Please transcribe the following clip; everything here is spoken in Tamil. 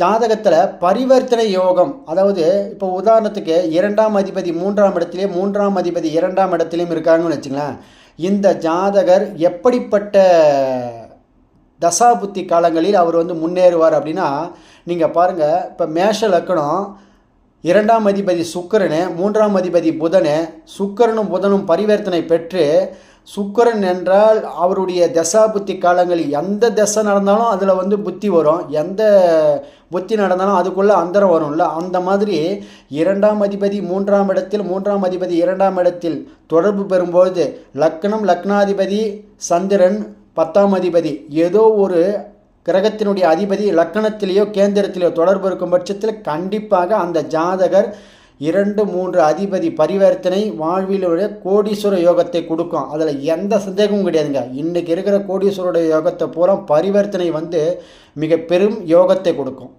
ஜாதகத்தில் பரிவர்த்தனை யோகம் அதாவது இப்போ உதாரணத்துக்கு இரண்டாம் அதிபதி மூன்றாம் இடத்துலையும் மூன்றாம் அதிபதி இரண்டாம் இடத்துலையும் இருக்காங்கன்னு வச்சுங்களேன். இந்த ஜாதகர் எப்படிப்பட்ட தசாபுத்தி காலங்களில் அவர் வந்து முன்னேறுவார் அப்படின்னா நீங்கள் பாருங்கள் இப்போ மேஷ லக்கணம் இரண்டாம் அதிபதி சுக்கிரனு மூன்றாம் அதிபதி புதனு சுக்கிரனும் புதனும் பரிவர்த்தனை பெற்று சுக்கரன் என்றால் அவருடைய தசாபுத்தி காலங்களில் எந்த தசை நடந்தாலும் அதில் வந்து புத்தி வரும். எந்த ஒத்தி நடந்தாலும் அதுக்குள்ளே அந்தரம் வரும்ல? அந்த மாதிரி இரண்டாம் அதிபதி மூன்றாம் இடத்தில் மூன்றாம் அதிபதி இரண்டாம் இடத்தில் தொடர்பு பெறும்போது லக்னம் லக்னாதிபதி சந்திரன் பத்தாம் அதிபதி. ஏதோ ஒரு கிரகத்தினுடைய அதிபதி லக்கணத்திலேயோ கேந்திரத்திலேயோ தொடர்பு இருக்கும் பட்சத்தில் கண்டிப்பாக அந்த ஜாதகர் இரண்டு மூன்று அதிபதி பரிவர்த்தனை வாழ்விலுடைய கோடீஸ்வர யோகத்தை கொடுக்கும். அதில் எந்த சந்தேகமும் கிடையாதுங்க. இன்றைக்கி இருக்கிற கோடீஸ்வரோட யோகத்தை பூரா பரிவர்த்தனை வந்து மிக பெரும் யோகத்தை கொடுக்கும்.